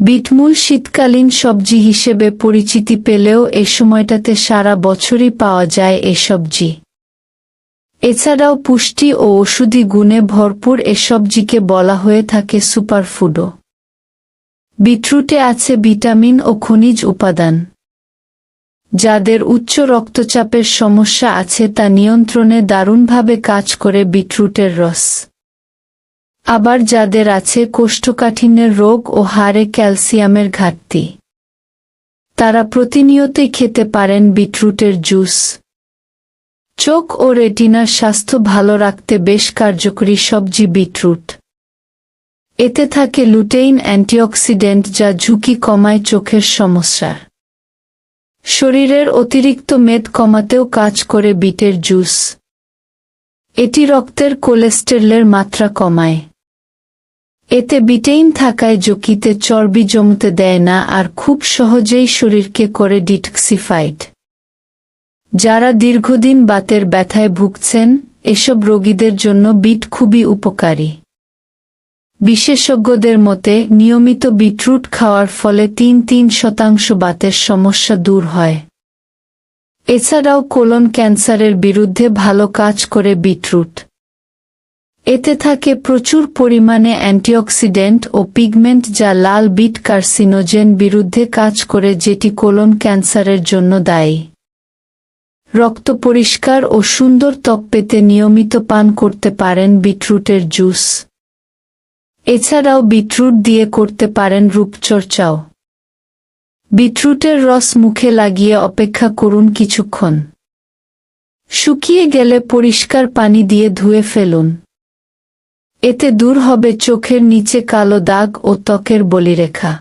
বিটমূল শীতকালীন সবজি হিসেবে পরিচিতি পেলেও এ সময়টাতে সারা বছরই পাওয়া যায় এ সবজি। এছাড়াও পুষ্টি ও ওষুধি গুণে ভরপুর এ সবজিকে বলা হয়ে থাকে সুপারফুডও। বিটরুটে আছে ভিটামিন ও খনিজ উপাদান। যাদের উচ্চ রক্তচাপের সমস্যা আছে তা নিয়ন্ত্রণে দারুণভাবে কাজ করে বিটরুটের রস। আবার যাদের আছে কোষ্ঠকাঠিন্যের রোগ ও হাড়ে ক্যালসিয়ামের ঘাটতি। তারা প্রতিনিয়তই খেতে পারেন বিটরুটের জুস। চোখ ও রেটিনার স্বাস্থ্য ভালো রাখতে বেশ কার্যকরী সবজি বিটরুট। এতে থাকে লুটেইন অ্যান্টিঅক্সিডেন্ট যা ঝুঁকি কমায় চোখের সমস্যার শরীরের অতিরিক্ত মেদ কমাতেও কাজ করে বিটের জুস। এটি রক্তের কোলেস্টেরলের মাত্রা কমায়। এতে বিটেইন থাকায় জকিতে চর্বি জমতে দেয় না আর খুব সহজেই শরীরকে করে ডিটক্সিফাইড। যারা দীর্ঘদিন বাতের ব্যথায় ভুগছেন, এসব রোগীদের জন্য বিট খুবই উপকারী। বিশেষজ্ঞদের মতে, নিয়মিত বিটরুট খাওয়ার ফলে তিন তিন শতাংশ বাতের সমস্যা দূর হয়। এছাড়াও কোলন ক্যান্সারের বিরুদ্ধে ভালো কাজ করে বিটরুট। এতে থাকে প্রচুর পরিমাণে অ্যান্টিঅক্সিডেন্ট ও পিগমেন্ট যা লাল বিট কার্সিনোজেন বিরুদ্ধে কাজ করে যেটি কোলন ক্যান্সারের জন্য দায়ী। রক্ত পরিষ্কার ও সুন্দর ত্বক পেতে নিয়মিত পান করতে পারেন বিটরুটের জুস। এছাড়াও বিটরুট দিয়ে করতে পারেন রূপচর্চাও। বিটরুটের রস মুখে লাগিয়ে অপেক্ষা করুন কিছুক্ষণ। শুকিয়ে গেলে পরিষ্কার পানি দিয়ে ধুয়ে ফেলুন। এতে দূর হবে চোখের নিচে কালো দাগ ও ত্বকের বলিরেখা।